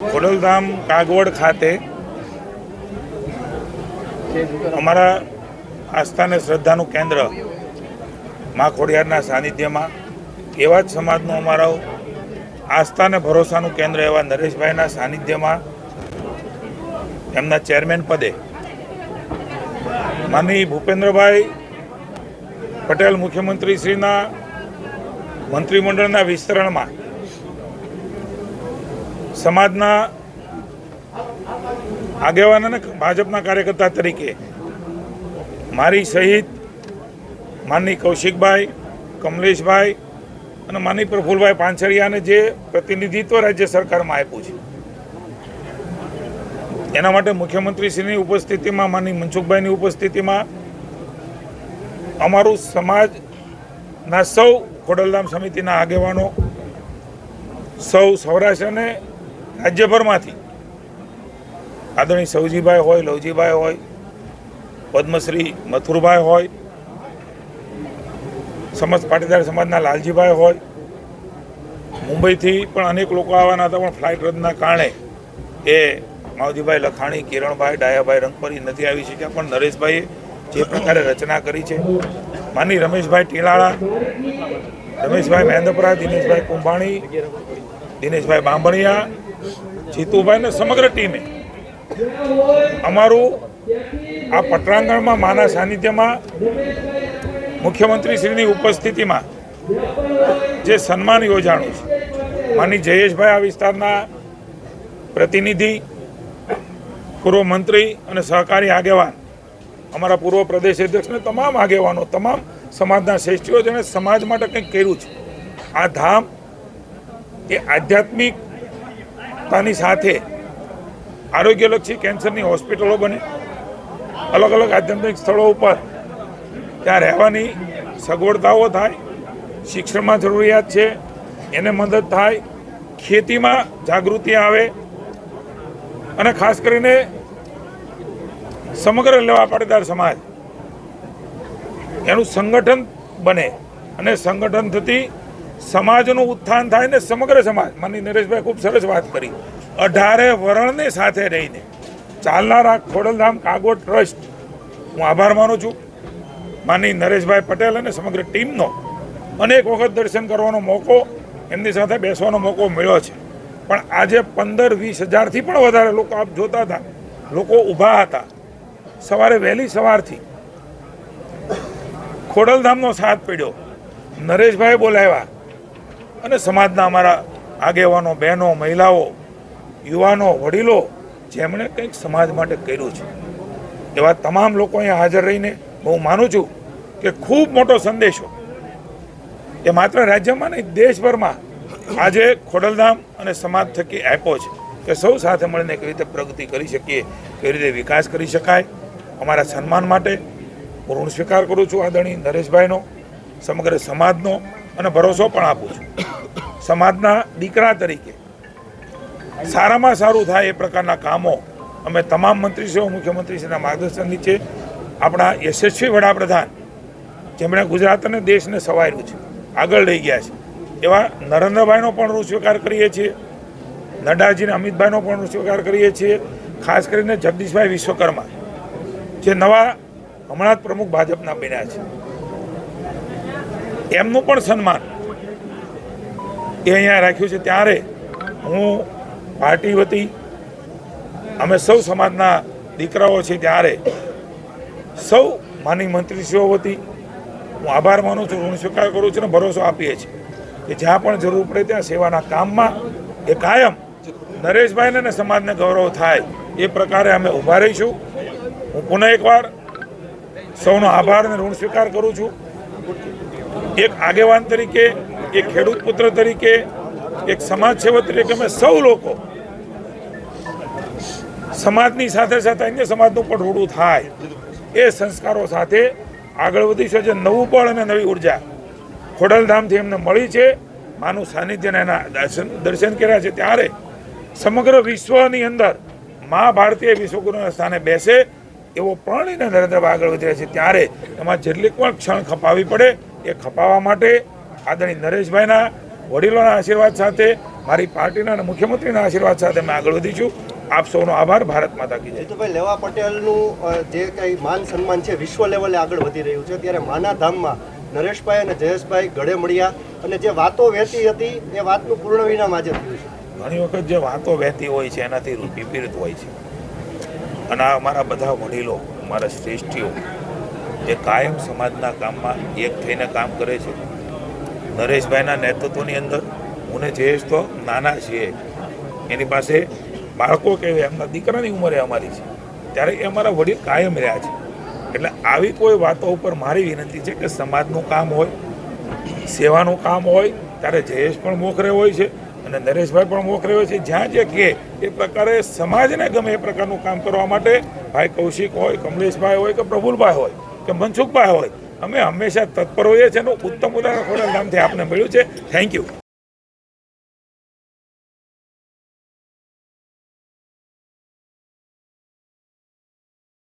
ખોડલધામ કાગવડ ખાતે અમારા આસ્થા અને શ્રદ્ધાનું કેન્દ્ર મા ખોડિયારના સાનિધ્યમાં, એવા જ સમાજનું અમારો આસ્થા અને ભરોસાનું કેન્દ્ર એવા નરેશભાઈના સાનિધ્યમાં એમના ચેરમેન પદે માની ભૂપેન્દ્રભાઈ પટેલ મુખ્યમંત્રીશ્રીના મંત્રીમંડળના વિસ્તરણમાં સમાજના આગેવાન અને ભાજપના કાર્યકર્તા તરીકે મારી સહિત માનની કૌશિકભાઈ, કમલેશભાઈ અને માની પ્રફુલભાઈ પાંચરિયાને જે પ્રતિનિધિત્વ રાજ્ય સરકારમાં આપ્યું છે. એના માટે મુખ્યમંત્રીશ્રીની ઉપસ્થિતિમાં, માની મનસુખભાઈની ઉપસ્થિતિમાં અમારું સમાજના સૌ ખોડલધામ સમિતિના આગેવાનો, સૌ સૌરાષ્ટ્ર અને રાજ્યભરમાંથી. આદરણીય સૌજીભાઈ હોય, લવજીભાઈ હોય, પદ્મશ્રી મથુરભાઈ હોય સમસ્ત પાટીદાર સમાજના લાલજીભાઈ હોય, મુંબઈથી પણ અનેક લોકો આવવાના હતા, પણ ફ્લાઇટ રદના કારણે એ માવજીભાઈ લખાણી, કિરણભાઈ, ડાયાભાઈ રંગપરી નથી આવી શક્યા, પણ નરેશભાઈએ જે પ્રકારે રચના કરી છે, માની રમેશભાઈ ટીલાળા, રમેશભાઈ મહેન્દ્રપરા, દિનેશભાઈ કુંભાણી, દિનેશભાઈ બાંભણિયા જીતુભાઈ સમગ્ર ટીમે. અમારું આ પટરાંગણમાં માના સાનિધ્યમાં મુખ્યમંત્રીશ્રીની ઉપસ્થિતિમાં જે સન્માન યોજાણું છે માની જયેશભાઈ આ વિસ્તારના પ્રતિનિધિ, પૂર્વ મંત્રી અને સહકારી આગેવાન, અમારા પૂર્વ પ્રદેશ અધ્યક્ષને તમામ આગેવાનો, તમામ સમાજના શ્રેષ્ઠીઓ જેણે સમાજ માટે કંઈક કર્યું છે. આ ધામ એ આધ્યાત્મિકતાની સાથે આરોગ્યલક્ષી કેન્સરની હોસ્પિટલો બને. અલગ અલગ આધ્યાત્મિક સ્થળો ઉપર ત્યાં રહેવાની સગવડતાઓ થાય, શિક્ષણમાં જરૂરિયાત છે, એને મદદ થાય, ખેતીમાં જાગૃતિ આવે અને ખાસ કરીને સમગ્ર લેવા પાટીદાર સમાજ એનું સંગઠન બને અને સંગઠન થતી સમાજનું ઉત્થાન થાય ને સમગ્ર સમાજ. માની નરેશભાઈ ખૂબ સરસ વાત કરી. અઢારે વરણને સાથે રહીને ચાલનારા ખોડલધામ કાગોડ ટ્રસ્ટ, હું આભાર માનું છું. માની નરેશભાઈ પટેલ અને સમગ્ર ટીમનો અનેક વખત દર્શન કરવાનો મોકો, એમની સાથે બેસવાનો મોકો મળ્યો છે. પણ આજે પંદર વીસ હજારથી પણ વધારે લોકો આપ જોતા હતા. લોકો ઊભા હતા. સવારે વહેલી સવારથી ખોડલધામનો સાથ પડ્યો. નરેશભાઈ બોલાવ્યા. અને સમાજના અમારા આગેવાનો, બહેનો, મહિલાઓ, યુવાનો, વડીલો, જેમણે કંઈક સમાજ માટે કર્યું છે. એવા તમામ લોકો અહીંયા હાજર રહીને હું માનું છું કે ખૂબ મોટો સંદેશો. એ માત્ર રાજ્યમાં નહીં, દેશભરમાં આજે ખોડલધામ અને સમાજ થકી આપ્યો છે કે સૌ સાથે મળીને કેવી રીતે પ્રગતિ કરી શકીએ, કેવી રીતે વિકાસ કરી શકાય, અમારા સન્માન માટે હું ઋણ સ્વીકાર કરું છું આદરણીય નરેશભાઈનો, સમગ્ર સમાજનો અને ભરોસો પણ આપું છું. સમાજના દીકરા તરીકે. સારામાં સારું થાય એ પ્રકારના કામો અમે તમામ મંત્રીશ્રીઓ, મુખ્યમંત્રીશ્રીના માર્ગદર્શન નીચે આપણા યશસ્વી વડાપ્રધાન, જેમણે ગુજરાત અને દેશને સવાર્યું છે, આગળ લઈ ગયા છે. એવા નરેન્દ્રભાઈનો પણ ઋણ સ્વીકાર કરીએ છીએ, નડ્ડાજીને અમિતભાઈનો પણ ઋણ સ્વીકાર કરીએ છીએ, ખાસ કરીને જગદીશભાઈ વિશ્વકર્મા, જે નવા હમણાં જ પ્રમુખ ભાજપના બન્યા છે. એમનું પણ સન્માન એ અહીંયા રાખ્યું છે ત્યારે હું પાર્ટી વતી અમે સૌ સમાજના દીકરાઓ છે ત્યારે સૌ માની મંત્રીશ્રીઓ વતી હું આભાર માનું છું, ઋણ સ્વીકાર કરું છું અને ભરોસો આપીએ છીએ કે જ્યાં પણ જરૂર પડે ત્યાં સેવાના કામમાં એ કાયમ નરેશભાઈને અને સમાજને ગૌરવ થાય એ પ્રકારે અમે ઊભા રહીશું. હું પુનઃ એકવાર સૌનો આભાર અને ઋણ સ્વીકાર કરું છું. એક આગેવાન તરીકે એક ખેડૂત પુત્ર તરીકે એક સમાજ સેવક તરીકે અમે સૌ લોકો સમાજની સાથે સાથે અન્ય સમાજનું પણ રૂડું થાય એ સંસ્કારો સાથે આગળ વધીશું જે નવું બળ અને નવી ઊર્જા ખોડલધામથી એમને મળી છે. માનું સાનિધ્યને એના દર્શન દર્શન કર્યા છે. ત્યારે સમગ્ર વિશ્વની અંદર મા ભારતીય વિશ્વગુરુના સ્થાને બેસે એવો પ્રણયને નરેન્દ્રભાઈ આગળ વધી રહ્યા છે. ત્યારે એમાં જેટલી પણ ક્ષણ ખપાવી પડે એ ખપાવવા માટે આદરણીય નરેશભાઈના વડીલોના આશીર્વાદ સાથે મારી પાર્ટીના અને મુખ્યમંત્રીના આશીર્વાદ સાથે અમે આગળ વધીશું આપ સૌનો આભાર. ભારત માતા કી જય. જીતુભાઈ લેવા પટેલનું જે કંઈ માન સન્માન છે વિશ્વ લેવલે આગળ વધી રહ્યું છે. ત્યારે માના ધામમાં નરેશભાઈ અને જયેશભાઈ ગળે મળ્યા અને જે વાતો વહેતી હતી એ વાતનું પૂર્ણ વિરામ આજે થયું છે. ઘણી વખત જે વાતો વહેતી હોય છે એનાથી વિપરીત હોય છે. અને આ અમારા બધા વડીલો અમારા શ્રેષ્ઠીઓ જે કાયમ સમાજના કામમાં એક થઈને કામ કરે છે નરેશભાઈના નેતૃત્વની અંદર હું ને જયેશ તો નાના છીએ. એની પાસે બાળકો કહેવાય, એમના દીકરાની ઉંમરે અમારી છે. ત્યારે એ અમારા વડીલ કાયમ રહ્યા છે. એટલે આવી કોઈ વાતો ઉપર મારી વિનંતી છે કે સમાજનું કામ હોય, સેવાનું કામ હોય, ત્યારે જયેશ પણ મોખરે હોય છે અને નરેશભાઈ પણ મોખરે હોય છે. જ્યાં જે કહે એ પ્રકારે સમાજને ગમે એ પ્રકારનું કામ કરવા માટે ભાઈ કૌશિક હોય, કમલેશભાઈ હોય કે પ્રફુલભાઈ હોય કે મનસુખભાઈ હોય અમે હંમેશા તત્પર હોઈએ છીએ. એનું ઉત્તમ ઉદાહરણ ખોડલ નામથી આપને મળ્યું છે. Thank you